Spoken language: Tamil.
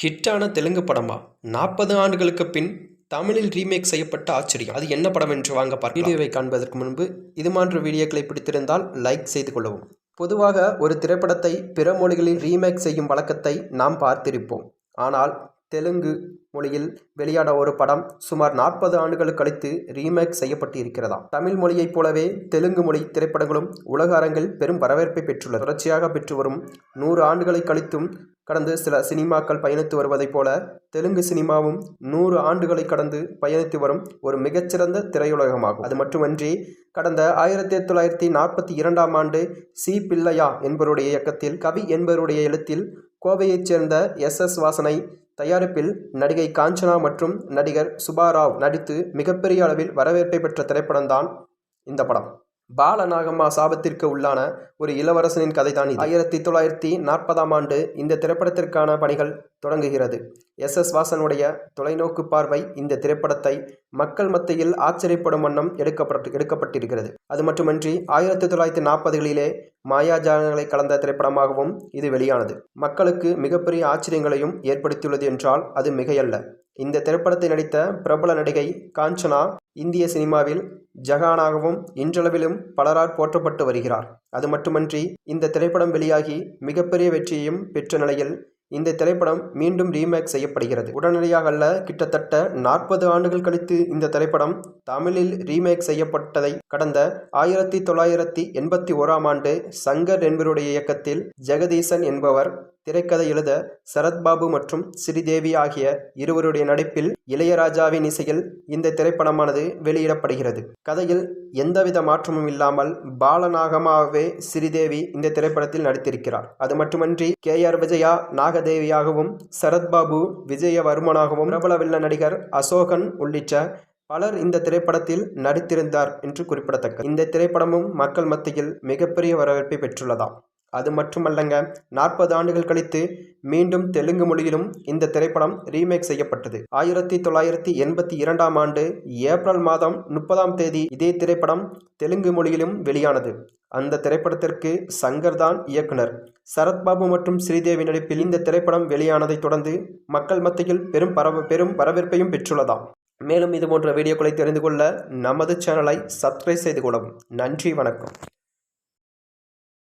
ஹிட்டான தெலுங்கு படமா? நாற்பது ஆண்டுகளுக்கு பின் தமிழில் ரீமேக் செய்யப்பட்ட ஆச்சரியம். அது என்ன படம் என்று வாங்க பார்க்க வீடியோவை காண்பதற்கு முன்பு இது போன்ற வீடியோக்களை பிடித்திருந்தால் லைக் செய்து கொள்ளவும். பொதுவாக ஒரு திரைப்படத்தை பிற மொழிகளில் ரீமேக் செய்யும் வழக்கத்தை நாம் பார்த்திருப்போம். ஆனால் தெலுங்கு மொழியில் வெளியான ஒரு படம் சுமார் நாற்பது ஆண்டுகள் கழித்து ரீமேக் செய்யப்பட்டு இருக்கிறதாம் தமிழ் மொழியைப் போலவே தெலுங்கு மொழி திரைப்படங்களும் உலக அரங்கில் பெரும் வரவேற்பை பெற்றுள்ளது. தொடர்ச்சியாக பெற்று வரும் நூறு ஆண்டுகளை கழித்தும் கடந்து சில சினிமாக்கள் பயணித்து வருவதைப் போல தெலுங்கு சினிமாவும் நூறு ஆண்டுகளை கடந்து பயணித்து வரும் ஒரு மிகச்சிறந்த திரையுலகமாகும். அது மட்டுமன்றி கடந்த ஆயிரத்தி தொள்ளாயிரத்தி நாற்பத்தி இரண்டாம் ஆண்டு சி பிள்ளையா என்பவருடைய இயக்கத்தில் கவி என்பவருடைய எழுத்தில் கோவையைச் சேர்ந்த எஸ் எஸ் வாசனை தயாரிப்பில் நடிகை காஞ்சனா மற்றும் நடிகர் சுபாராவ் நடித்து மிகப்பெரிய அளவில் வரவேற்பை பெற்ற திரைப்படம்தான் இந்த படம். பாலநாகம்மா சாபத்திற்கு உள்ளான ஒரு இளவரசனின் கதைதான் ஆயிரத்தி தொள்ளாயிரத்தி நாற்பதாம் ஆண்டு இந்த திரைப்படத்திற்கான பணிகள் தொடங்குகிறது. எஸ் எஸ் வாசனுடைய தொலைநோக்கு பார்வை இந்த திரைப்படத்தை மக்கள் மத்தியில் ஆச்சரியப்படும் வண்ணம் எடுக்கப்பட்டு எடுக்கப்பட்டிருக்கிறது. அது மட்டுமின்றி ஆயிரத்தி தொள்ளாயிரத்தி நாற்பதுகளிலே மாயாஜாலங்களை கலந்த திரைப்படமாகவும் இது வெளியானது. மக்களுக்கு மிகப்பெரிய ஆச்சரியங்களையும் ஏற்படுத்தியுள்ளது என்றால் அது மிகையல்ல. இந்த திரைப்படத்தை நடித்த பிரபல நடிகை காஞ்சனா இந்திய சினிமாவில் ஜஹானாகவும் இன்றளவிலும் பலரால் போற்றப்பட்டு வருகிறார். அது மட்டுமன்றி இந்த திரைப்படம் வெளியாகி மிகப்பெரிய வெற்றியையும் பெற்ற நிலையில் இந்த திரைப்படம் மீண்டும் ரீமேக் செய்யப்படுகிறது. உடனடியாக அல்ல கிட்டத்தட்ட நாற்பது ஆண்டுகள் கழித்து இந்த திரைப்படம் தமிழில் ரீமேக் செய்யப்பட்டதை கடந்த ஆயிரத்தி தொள்ளாயிரத்தி எண்பத்தி ஓராம் ஆண்டு சங்கர் என்பவருடைய இயக்கத்தில் ஜெகதீசன் என்பவர் திரைக்கதை எழுத சரத்பாபு மற்றும் ஸ்ரீதேவி ஆகிய இருவருடைய நடிப்பில் இளையராஜாவின் இசையில் இந்த திரைப்படமானது வெளியிடப்படுகிறது. கதையில் எந்தவித மாற்றமும் இல்லாமல் பாலநாகமாகவே ஸ்ரீதேவி இந்த திரைப்படத்தில் நடித்திருக்கிறார். அது மட்டுமன்றி கே ஆர் விஜயா நாகதேவியாகவும் சரத்பாபு விஜயவர்மனாகவும் பிரபல வில்ல நடிகர் அசோகன் உள்ளிட்ட பலர் இந்த திரைப்படத்தில் நடித்திருந்தார் என்று குறிப்பிடத்தக்க இந்த திரைப்படமும் மக்கள் மத்தியில் மிகப்பெரிய வரவேற்பை பெற்றுள்ளதாம். அது மட்டுமல்லங்க நாற்பது ஆண்டுகள் கழித்து மீண்டும் தெலுங்கு மொழியிலும் இந்த திரைப்படம் ரீமேக் செய்யப்பட்டது. ஆயிரத்தி தொள்ளாயிரத்தி எண்பத்தி இரண்டாம் ஆண்டு ஏப்ரல் மாதம் முப்பதாம் தேதி இதே திரைப்படம் தெலுங்கு மொழியிலும் வெளியானது. அந்த திரைப்படத்திற்கு சங்கர் தான் இயக்குனர். சரத்பாபு மற்றும் ஸ்ரீதேவி நடிப்பில் இந்த திரைப்படம் வெளியானதைத் தொடர்ந்து மக்கள் மத்தியில் பெரும் பரவ பெரும் வரவேற்பையும் பெற்றுள்ளதாம். மேலும் இது போன்ற வீடியோக்களை தெரிந்து கொள்ள நமது சேனலை சப்ஸ்கிரைப் செய்து கொள்ளவும். நன்றி வணக்கம்.